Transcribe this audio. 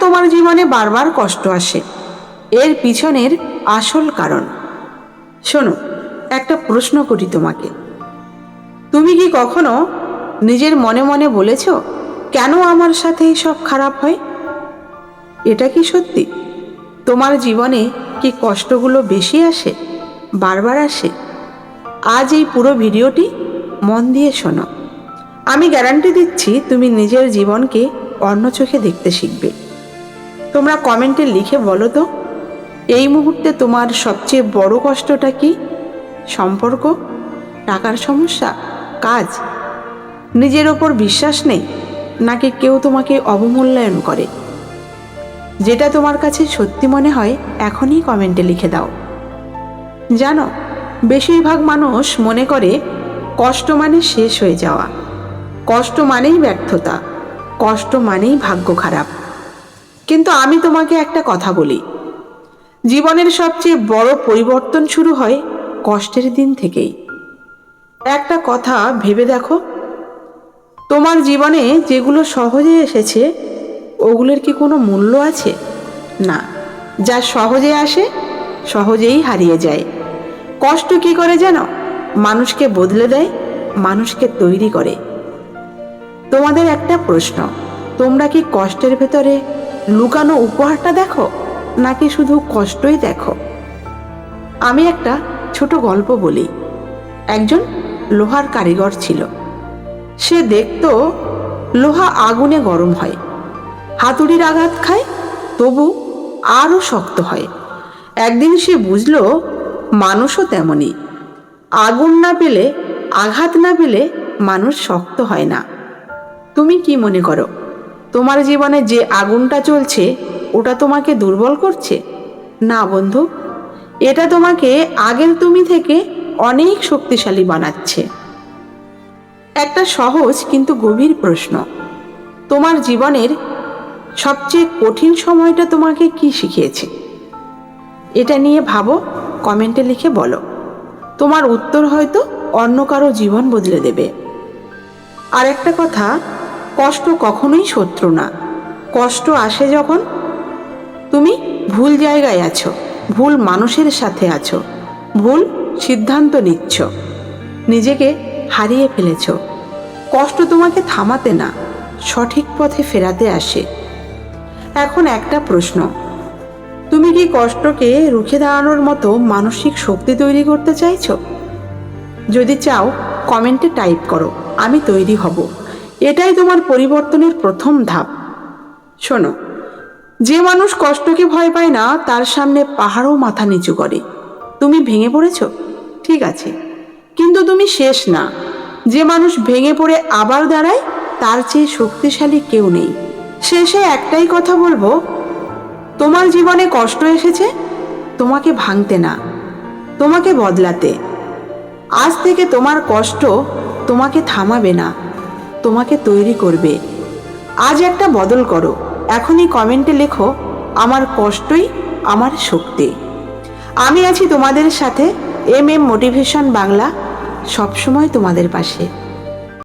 তোমার জীবনে বারবার কষ্ট আসে। এর পিছনের আসল কারণ। শোনো, একটা প্রশ্ন করি তোমাকে। তুমি কি কখনো নিজের মনে মনে বলেছ, কেন আমার সাথে সব খারাপ হয়? এটা কি সত্যি? তোমার জীবনে কি কষ্টগুলো বেশি আসে, বারবার আসে? আজ এই পুরো ভিডিওটি মন দিয়ে শোনো। আমি গ্যারান্টি দিচ্ছি তুমি নিজের জীবনকে অন্য চোখে দেখতে শিখবে। তোমরা কমেন্টে লিখে বলো তো, এই মুহূর্তে তোমার সবচেয়ে বড় কষ্টটা কি? সম্পর্ক? টাকার সমস্যা? কাজ? নিজের ওপর বিশ্বাস নেই? নাকি কেউ তোমাকে অবমূল্যায়ন করে? যেটা তোমার কাছে সত্যি মনে হয়, এখনই কমেন্টে লিখে দাও। জানো, বেশিরভাগ মানুষ মনে করে কষ্ট মানে শেষ হয়ে যাওয়া। কষ্ট মানেই ব্যর্থতা। কষ্ট মানেই ভাগ্য খারাপ। কিন্তু আমি তোমাকে একটা কথা বলি। জীবনের সবচেয়ে বড় পরিবর্তন শুরু হয় কষ্টের দিন থেকেই। একটা কথা ভেবে দেখো, তোমার জীবনে যেগুলো সহজে এসেছে, ওগুলোর কি কোনো মূল্য আছে? না, যা সহজে আসে, সহজেই হারিয়ে যায়। কষ্ট কি করে জানো? মানুষকে বদলে দেয়, মানুষকে তৈরি করে। তোমাদের একটা প্রশ্ন, তোমরা কি কষ্টের ভেতরে লুকানো উপহারটা দেখো, নাকি শুধু কষ্টই দেখো? আমি একটা ছোট গল্প বলি। একজন লোহার কারিগর ছিল। সে দেখতো লোহা আগুনে গরম হয়। হাতুড়ির আঘাত খায়, তবু আরও শক্ত হয়। একদিন সে বুঝলো, মানুষও তেমনই। আগুন না পেলে, আঘাত না পেলে মানুষ শক্ত হয় না। তুমি কি মনে করো? তোমার জীবনে যে আগুনটা চলছে, ওটা তোমাকে দুর্বল করছে? না বন্ধু, এটা তোমাকে আগের তুমি থেকে অনেক শক্তিশালী বানাচ্ছে। একটা সহজ কিন্তু গভীর প্রশ্ন, তোমার জীবনের সবচেয়ে কঠিন সময়টা তোমাকে কি শিখিয়েছে? এটা নিয়ে ভাবো, কমেন্টে লিখে বলো। তোমার উত্তর হয়তো অন্য কারও জীবন বদলে দেবে। আর একটা কথা কষ্ট কখনোই শত্রু না। কষ্ট আসে যখন তুমি ভুল জায়গায় আছো, ভুল মানুষের সাথে আছো, ভুল সিদ্ধান্ত নিচ্ছ, নিজেকে হারিয়ে ফেলেছ। কষ্ট তোমাকে থামাতে না, সঠিক পথে ফেরাতে আসে। এখন একটা প্রশ্ন, তুমি কি কষ্টকে রুখে দাঁড়ানোর মতো মানসিক শক্তি তৈরি করতে চাইছো? যদি চাও, কমেন্টে টাইপ করো, আমি তৈরি হব। এটাই তোমার পরিবর্তনের প্রথম ধাপ। শোনো, যে মানুষ কষ্টকে ভয় পায় না, তার সামনে পাহাড়ও মাথা নিচু করে। তুমি ভেঙে পড়েছ? ঠিক আছে। কিন্তু তুমি শেষ না। যে মানুষ ভেঙে পড়ে আবার দাঁড়ায়, তার চেয়ে শক্তিশালী কেউ নেই। শেষে একটাই কথা বলব, তোমার জীবনে কষ্ট এসেছে, তোমাকে ভাঙতে না, তোমাকে বদলাতে। আজ থেকে তোমার কষ্ট তোমাকে থামাবে না। তোমাকে তৈরি করবে। আজ একটা বদল করো। এখনই কমেন্টে লেখো, আমার কষ্টই, আমার শক্তি। আমি আছি তোমাদের সাথে এম এম মোটিভেশন বাংলা, সবসময় তোমাদের পাশে।